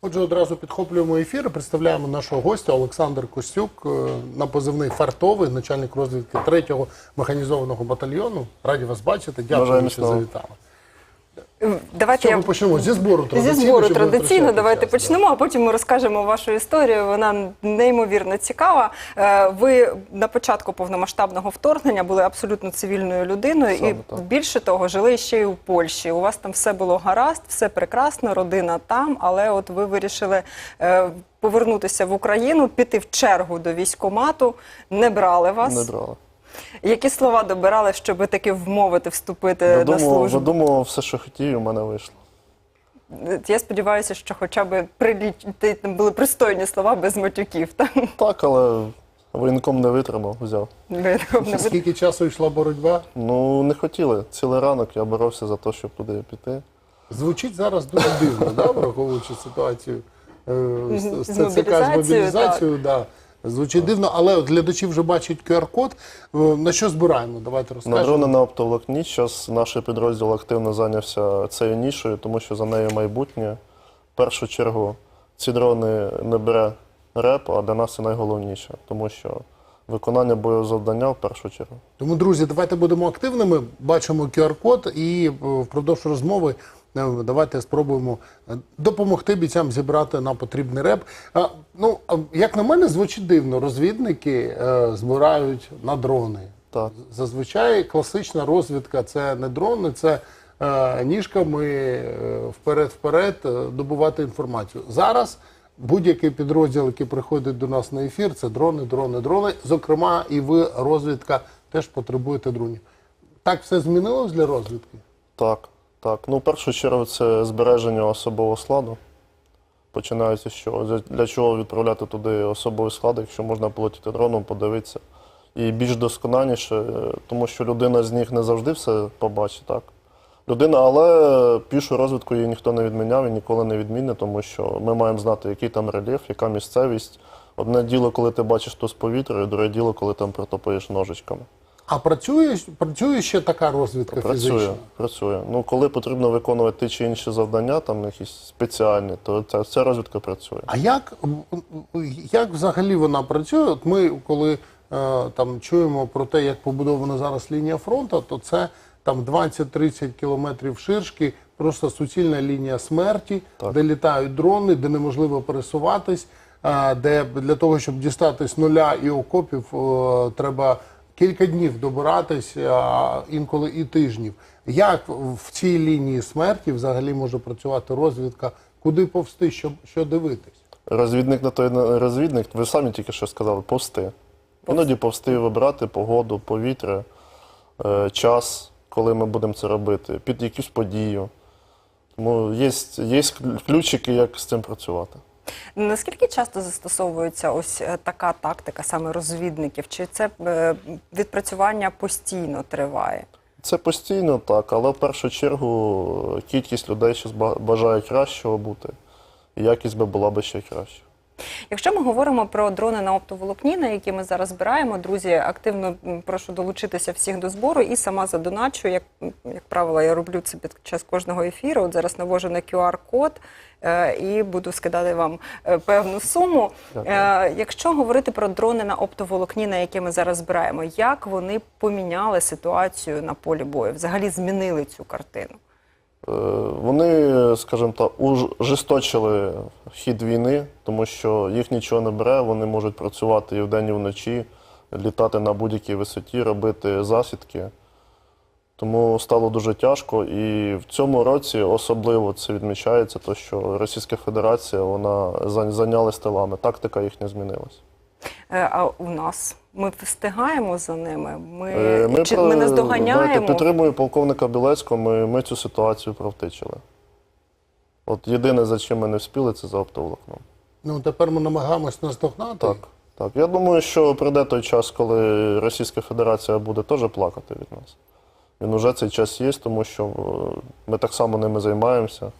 Отже, одразу підхоплюємо ефір. і Представляємо нашого гостя Олександр Костюк е, на позивний фартовий, начальник розвідки 3-го механізованого батальйону. Раді вас бачити. Дякую, що завітали. Давайте я ми почнемо? Зі збору зі збору традиційно. Давайте час, да. почнемо, а потім ми розкажемо вашу історію. Вона неймовірно цікава. Е, Ви на початку повномасштабного вторгнення були абсолютно цивільною людиною, Саме і так. більше того, жили ще й у Польщі. У вас там все було гаразд, все прекрасно, родина там. Але от ви вирішили е, повернутися в Україну, піти в чергу до військкомату. Не брали вас. Не брали. Які слова добирали, щоб таки вмовити вступити на Видумував, службу? видумував все, що хотів, і в мене вийшло. Я сподіваюся, що хоча б приліч... ти- там були пристойні слова без матюків. Так? Так, але воєнком не витримав, взяв. Ви такого не Скільки часу йшла боротьба? Ну, не хотіли. Цілий ранок я боровся за те, щоб туди піти. Звучить зараз дуже дивно, да, враховуючи ситуацію е, з, з З ЦЦК з мобілізацією, мобілізацією. Да. Звучить дивно, але от глядачі вже бачать QR-код. Е, На що збираємо? Давайте На дрони на оптоволокні. Зараз наш підрозділ активно зайнявся цією нішою, тому що за нею майбутнє. В першу чергу ці дрони не бере реп, а для нас це найголовніше, тому що виконання бойового завдання в першу чергу. Тому, друзі, давайте будемо активними. Бачимо QR-код і е, впродовж розмови давайте спробуємо е, допомогти бійцям зібрати нам потрібний реп. Ну, як на мене, звучить дивно. Розвідники е, збирають на дрони. Так. Зазвичай класична розвідка це не дрони, це е, ніжками е, вперед-вперед е, добувати інформацію. Зараз будь-який підрозділ, який приходить до нас на ефір, це дрони, дрони, дрони. Зокрема, і ви, розвідка, теж потребуєте дронів. Так все змінилось для розвідки? Так, так. Ну, в першу чергу, це збереження особового складу. Починається чого? Для, чого відправляти туди особовий склад, якщо можна полетіти дроном, подивитися. І більш досконаліше, е, тому що людина з них не завжди все побачить, так? Людина, але пішу розвідку її ніхто не відміняв і ніколи не відмінне, тому що ми маємо знати, який там рельєф, яка місцевість. Одне діло, коли ти бачиш то з повітря, і друге діло, коли там протопаєш ножичками. А працює, працює ще така розвідка Працює, фізична? працює. Ну, коли потрібно виконувати ті чи інші завдання, там якісь спеціальні, то ця, ця розвідка працює. А як, як взагалі вона працює? От ми, коли е, там чуємо про те, як побудована зараз лінія фронту, то це там 20-30 кілометрів ширшки, просто суцільна лінія смерті, Так. де літають дрони, де неможливо пересуватись, е, де для того, щоб дістатись нуля і окопів, е, треба кілька днів добиратись, а інколи і тижнів. Як в цій лінії смерті взагалі може працювати розвідка? Куди повсти, що, що дивитись? Розвідник на той розвідник, ви самі тільки що сказали, повсти. Іноді повсти вибрати погоду, повітря, е, час, коли ми будемо це робити, під якусь подію. Тому є, є ключики, як з цим працювати. Наскільки часто застосовується ось е, така тактика саме розвідників? Чи це е, відпрацювання постійно триває? Це постійно так, але в першу чергу кількість людей що бажає кращого бути, і якість би була б ще краще. Якщо ми говоримо про дрони на оптоволокні, на які ми зараз збираємо, друзі, активно прошу долучитися всіх до збору і сама задоначу. Як, як правило, я роблю це під час кожного ефіру. От зараз навожу на QR-код е, і буду скидати вам е, певну суму. Е, якщо говорити про дрони на оптоволокні, на які ми зараз збираємо, як вони поміняли ситуацію на полі бою? Взагалі змінили цю картину? Е, Вони, скажімо так, ужесточили хід війни, тому що їх нічого не бере, вони можуть працювати і вдень, і вночі, літати на будь-якій висоті, робити засідки. Тому стало дуже тяжко. І в цьому році особливо це відмічається, то що Російська Федерація вона зай- зайнялась тилами. Тактика їхня змінилась. Е, А у нас ми встигаємо за ними? Ми, Е, чи про- ми наздоганяємо? знаєте, підтримую полковника Білецького, ми, ми цю ситуацію провтичили. От єдине, за чим ми не вспіли, це за оптоволокном. Ну тепер ми намагаємось наздогнати. Так, так. Я думаю, що прийде той час, коли Російська Федерація буде теж плакати від нас. Він уже цей час є, тому що е, ми так само ними займаємося,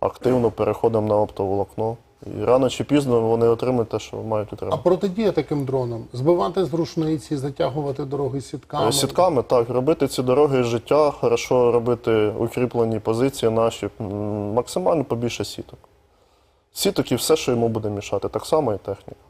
активно переходимо на оптоволокно. І рано чи пізно вони отримають те, що мають А отримати. протидія таким дронам збивати з рушниці, затягувати дороги сітками. Сітками, так, робити ці дороги життя, хорошо робити укріплені позиції наші, м, максимально побільше сіток. Сіток і все, що йому буде мішати, так само і техніка.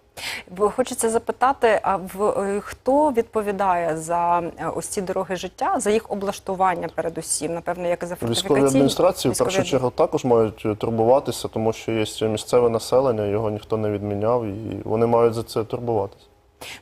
Бо Хочеться запитати, а в е, хто відповідає за е, ось ці дороги життя, за їх облаштування передусім, напевно, як і за Військові адміністрації в першу чергу також мають е, турбуватися, тому що є місцеве населення, його ніхто не відміняв, і вони мають за це турбуватися.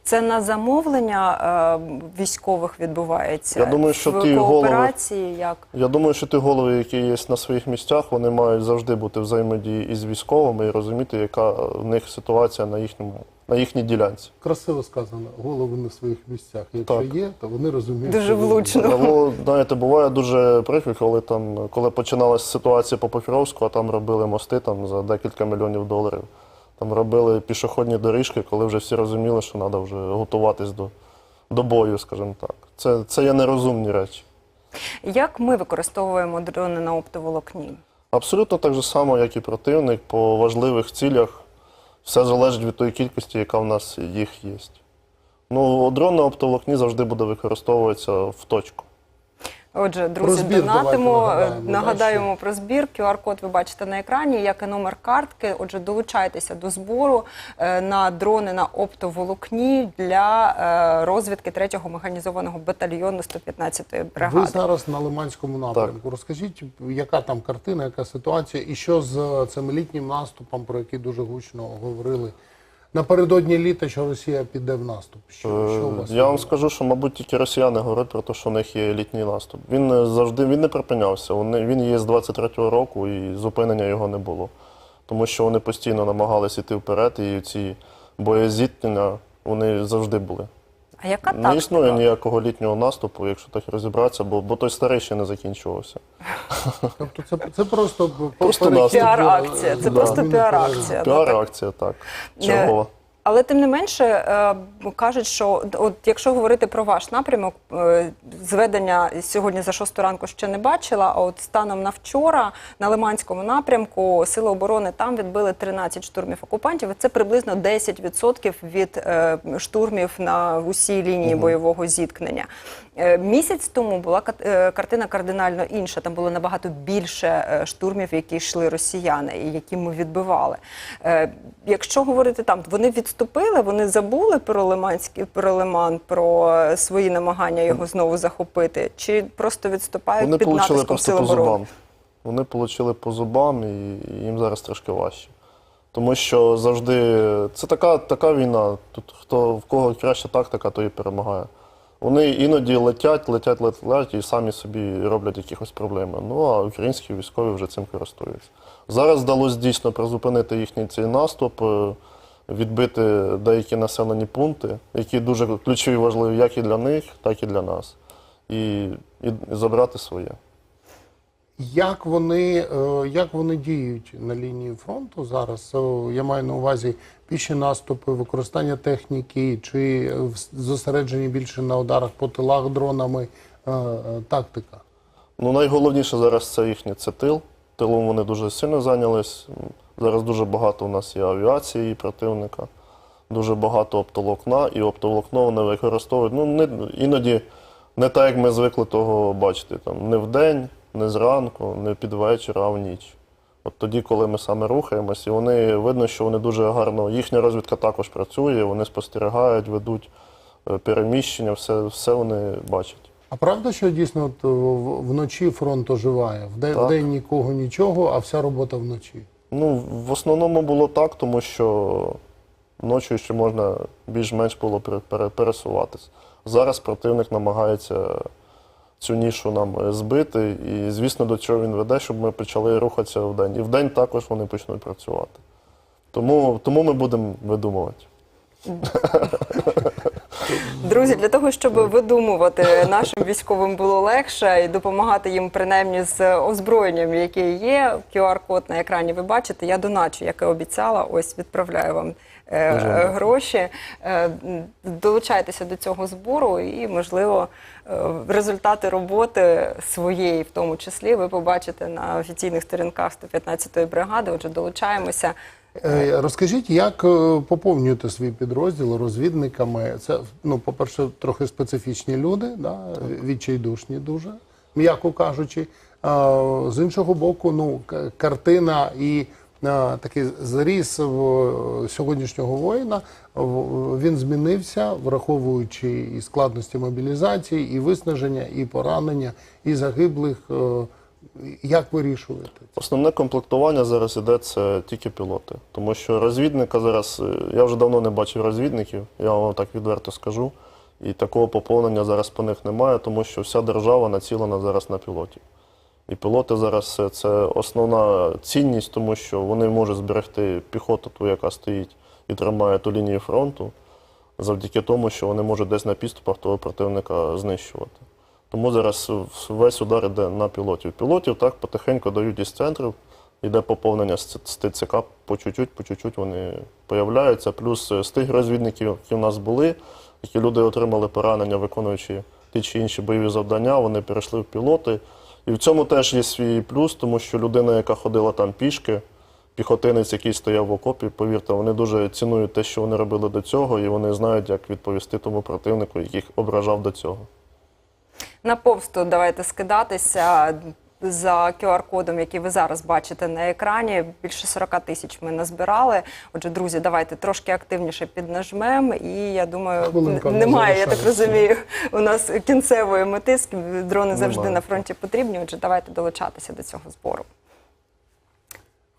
Це на замовлення е, військових відбувається. Я думаю, що в ті голови- як Я думаю, що ті голови, які є на своїх місцях, вони мають завжди бути взаємодії із військовими і розуміти, яка в них ситуація на їхньому на їхній ділянці. Красиво сказано, голови на своїх місцях. Якщо Так. є, то вони розуміють. Дуже що вони влучно. роблять. Знаєте, буває дуже прикро, коли там, коли починалася ситуація по Покровську, а там робили мости там за декілька мільйонів доларів. Там робили пішохідні доріжки, коли вже всі розуміли, що треба вже готуватись до, до бою, скажімо так. Це, це є нерозумні речі. як ми використовуємо дрони на оптоволокні? Абсолютно так же само, як і противник, по важливих цілях. Все залежить від тої кількості, яка в нас їх є. Ну, дрон на оптоволокні завжди буде використовуватися в точку. Отже, друзі, збір донатимо, е, нагадаємо, нагадаємо про збір. QR-код ви бачите на екрані, як і номер картки. Отже, долучайтеся до збору е, на дрони на оптоволокні для е, розвідки 3-го механізованого батальйону 115-ї Ви бригади. зараз на Лиманському напрямку. Розкажіть, яка там картина, яка ситуація, і що з цим літнім наступом, про який дуже гучно говорили напередодні літа, що Росія піде в наступ. Що, що у вас Е, Я вам скажу, що, мабуть, тільки росіяни говорять про те, що у них є літній наступ. Він е, завжди він не припинявся. Він є з 23-го року і зупинення його не було. Тому що вони постійно намагалися йти вперед, і ці боєзіткнення вони завжди були. А яка Не тактика? існує ніякого літнього наступу, якщо так розібратися, бо, бо той старий ще не закінчувався. Тобто це, це просто, Просто наступ. Піар-акція, це да, просто піар-акція. Піар-акція, так. Чергова. Але тим не менше е, кажуть, що от якщо говорити про ваш напрямок, е, зведення сьогодні за шосту ранку ще не бачила. А от станом на вчора на Лиманському напрямку сили оборони там відбили 13 штурмів окупантів. Це приблизно 10% від е, штурмів на усій лінії бойового зіткнення. Місяць тому була картина кардинально інша. Там було набагато більше штурмів, які йшли росіяни, і які ми відбивали. Якщо говорити там, вони відступили, вони забули про Лиманський про Лиман, про свої намагання його знову захопити, чи просто відступають Вони під натиском сил по оборони? зубам. Вони отримали по зубам, і їм зараз трошки важче. Тому що завжди це така, така війна. Тут хто в кого краща тактика, той і перемагає. Вони іноді летять, летять, летять і самі собі роблять якихось проблеми. Ну а українські військові вже цим користуються. Зараз вдалося дійсно призупинити їхній цей наступ, е, відбити деякі населені пункти, які дуже ключові і важливі як і для них, так і для нас. І, і забрати своє. Як вони, е, як вони діють на лінії фронту зараз? Е, Я маю на увазі піші наступи, використання техніки, чи е, зосереджені більше на ударах по тилах дронами, тактика? Ну, найголовніше зараз це їхній це тил. Тилом вони дуже сильно зайнялись. Зараз дуже багато у нас є авіації противника, дуже багато оптоволокна, і оптоволокно вони використовують. Ну, не, іноді не так, як ми звикли того бачити. Там, не вдень, не зранку, не під вечір, а в ніч. От тоді, коли ми саме рухаємось, і вони видно, що вони дуже гарно. Їхня розвідка також працює, вони спостерігають, ведуть е, переміщення, все, все вони бачать. А правда, що дійсно от, вночі фронт оживає? Вдень, Так. вдень нікого нічого, а вся робота вночі. Ну, в основному було так, тому що ночі ще можна більш-менш було пере- пере- пересуватись. Зараз противник намагається цю нішу нам е, збити, і звісно, до чого він веде, щоб ми почали рухатися вдень. І вдень також вони почнуть працювати. Тому, тому ми будемо видумувати. Друзі, для того, щоб видумувати нашим військовим було легше і допомагати їм принаймні з озброєнням, яке є. QR-код на екрані ви бачите. Я доначу, як і обіцяла. Ось відправляю вам е, е, гроші. Е, Долучайтеся до цього збору, і можливо е, результати роботи своєї, в тому числі, ви побачите на офіційних сторінках 115-ї бригади. Отже, долучаємося. Е, Розкажіть, як е, поповнюєте свій підрозділ розвідниками? Це, ну, по-перше, трохи специфічні люди, да? відчайдушні дуже, м'яко кажучи. З іншого боку, ну, картина і е, такий заріс в сьогоднішнього воїна. Він змінився, враховуючи і складності мобілізації, і виснаження, і поранення, і загиблих. Як вирішуєте? Основне комплектування зараз іде це тільки пілоти. Тому що розвідника зараз, е, я вже давно не бачив розвідників, я вам так відверто скажу. І такого поповнення зараз по них немає, тому що вся держава націлена зараз на пілотів. І пілоти зараз е, це основна цінність, тому що вони можуть зберегти піхоту, ту, яка стоїть і тримає ту лінію фронту, завдяки тому, що вони можуть десь на підступах того противника знищувати. Тому зараз весь удар йде на пілотів. Пілотів так потихеньку дають із центрів, йде поповнення з ТЦК по чуть-чуть, по чуть-чуть вони появляються. Плюс е, з тих розвідників, які в нас були, які люди отримали поранення, виконуючи ті чи інші бойові завдання, вони перейшли в пілоти. І в цьому теж є свій плюс, тому що людина, яка ходила там пішки, піхотинець, який стояв в окопі, повірте, вони дуже цінують те, що вони робили до цього, і вони знають, як відповісти тому противнику, який ображав до цього. На повсту давайте скидатися за QR-кодом, який ви зараз бачите на екрані. Більше 40 тисяч ми назбирали. Отже, друзі, давайте трошки активніше піднажмемо. І я думаю, Хвилинка немає, я так розумію, у нас кінцевої мети. Дрони завжди Немає. на фронті потрібні. Отже, давайте долучатися до цього збору.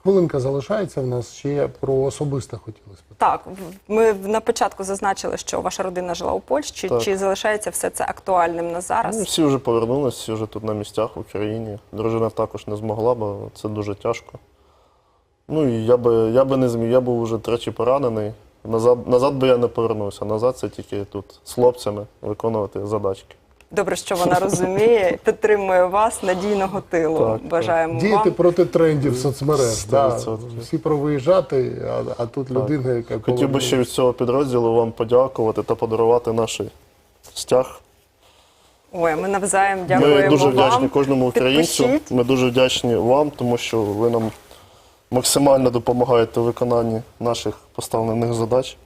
Хвилинка залишається в нас ще про особисте хотіли спитати. Так, ми на початку зазначили, що ваша родина жила у Польщі. Так. Чи залишається все це актуальним на зараз? Ну, всі вже повернулися, всі вже тут на місцях в Україні. Дружина також не змогла, бо це дуже тяжко. Ну і я би, я би не зміг, я був вже тричі поранений. Назад, назад би я не повернувся. Назад це тільки тут з хлопцями виконувати задачки. Добре, що вона розуміє, підтримує вас надійного тилу. Так, так. Бажаємо Діяти вам. проти трендів соцмереж. Да. відсотків. Всі про виїжджати, а, а тут людина, яка Хотів би ще від цього підрозділу вам подякувати та подарувати наш стяг. Ой, ми навзаєм дякуємо Ми дуже вдячні вам. кожному українцю. Підпишіть. Ми дуже вдячні вам, тому що ви нам максимально допомагаєте у виконанні наших поставлених задач.